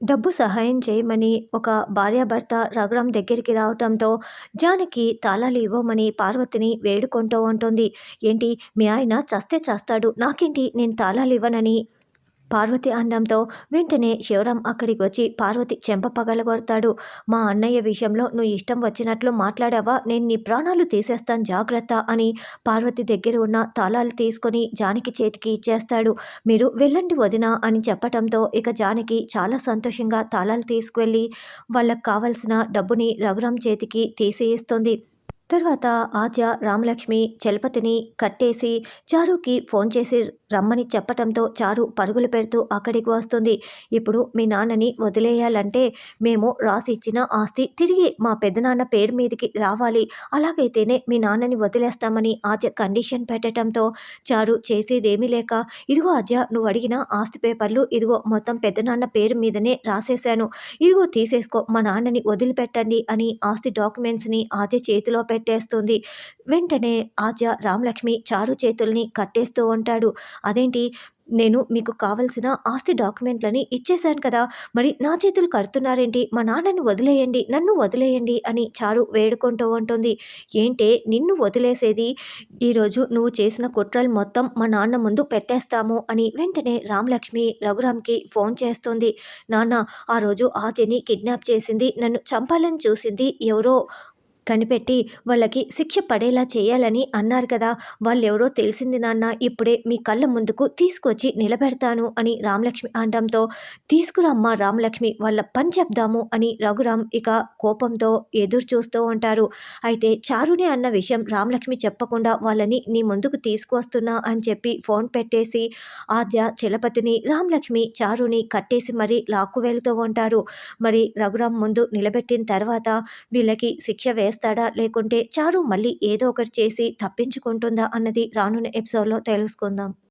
డబ్బు సహాయం చేయమని ఒక భార్యాభర్త రఘురాం దగ్గరికి రావటంతో జానకి తాళాలు ఇవ్వమని పార్వతిని వేడుకుంటూ ఉంటుంది. ఏంటి? మీ ఆయన చస్తే చేస్తాడు. నాకేంటి? నేను తాళాలు ఇవ్వనని పార్వతి అనడంతో వెంటనే శివరాం అక్కడికి వచ్చి పార్వతి చెంప పగలగొడతాడు మా అన్నయ్య విషయంలో నువ్వు ఇష్టం వచ్చినట్లు మాట్లాడావా? నేను నీ ప్రాణాలు తీసేస్తాను జాగ్రత్త అని పార్వతి దగ్గర ఉన్న తాళాలు తీసుకొని జానకి చేతికి ఇచ్చేస్తాడు. మీరు వెళ్ళండి వదిన అని చెప్పటంతో ఇక జానకి చాలా సంతోషంగా తాళాలు తీసుకువెళ్ళి వాళ్ళకి కావలసిన డబ్బుని రఘురాం చేతికి తీసేయిస్తుంది. తర్వాత ఆద్య రామలక్ష్మి చలపతిని కట్టేసి చారుకి ఫోన్ చేసి రమ్మని చెప్పటంతో చారు పరుగులు పెడుతూ అక్కడికి వస్తుంది. ఇప్పుడు మీ నాన్నని వదిలేయాలంటే మేము రాసి ఇచ్చిన ఆస్తి తిరిగి మా పెద్దనాన్న పేరు మీదకి రావాలి. అలాగైతేనే మీ నాన్నని వదిలేస్తామని ఆద్య కండిషన్ పెట్టడంతో చారు చేసేదేమీ లేక ఇదిగో ఆద్య నువ్వు అడిగిన ఆస్తి పేపర్లు ఇదిగో మొత్తం పెద్దనాన్న పేరు మీదనే రాసేశాను. ఇదిగో తీసేసుకో మా నాన్నని వదిలిపెట్టండి అని ఆస్తి డాక్యుమెంట్స్ని ఆద్య చేతిలో పెట్టేస్తుంది. వెంటనే ఆద్య రామలక్ష్మి చారు చేతుల్ని కట్టేస్తూ ఉంటాడు. అదేంటి? నేను మీకు కావలసిన ఆస్తి డాక్యుమెంట్లని ఇచ్చేశాను కదా! మరి నా చేతులు కడుతున్నారేంటి? మా నాన్నని వదిలేయండి నన్ను వదిలేయండి అని చారు వేడుకుంటూ ఉంటుంది. ఏంటే? నిన్ను వదిలేసేది? ఈరోజు నువ్వు చేసిన కుట్రలు మొత్తం మా నాన్న ముందు పెట్టేస్తాము అని వెంటనే రామలక్ష్మి రఘురామ్కి ఫోన్ చేస్తుంది. నాన్న ఆ రోజు ఆద్యని కిడ్నాప్ చేసింది నన్ను చంపాలని చూసింది ఎవరో కనిపెట్టి వాళ్ళకి శిక్ష పడేలా చేయాలని అన్నారు కదా. వాళ్ళెవరో తెలిసింది నాన్న ఇప్పుడే మీ కళ్ళ ముందుకు తీసుకొచ్చి నిలబెడతాను అని రామలక్ష్మి అనడంతో తీసుకురమ్మా రామలక్ష్మి వాళ్ళ పని చెప్దాము అని రఘురామ్ ఇక కోపంతో ఎదురు చూస్తూ ఉంటారు. అయితే చారుని అన్న విషయం రామలక్ష్మి చెప్పకుండా వాళ్ళని నీ ముందుకు తీసుకువస్తున్నా అని చెప్పి ఫోన్ పెట్టేసి ఆద్య చలపతిని రామలక్ష్మి చారుని కట్టేసి మరీ లాక్కు వెళుతూ ఉంటారు. మరి రఘురామ్ ముందు నిలబెట్టిన తర్వాత వీళ్ళకి శిక్ష వేస్తాడా లేకుంటే చారు మళ్ళీ ఏదో ఒకటి చేసి తప్పించుకుంటుందా? అన్నది రానున్న ఎపిసోడ్లో తెలుసుకుందాం.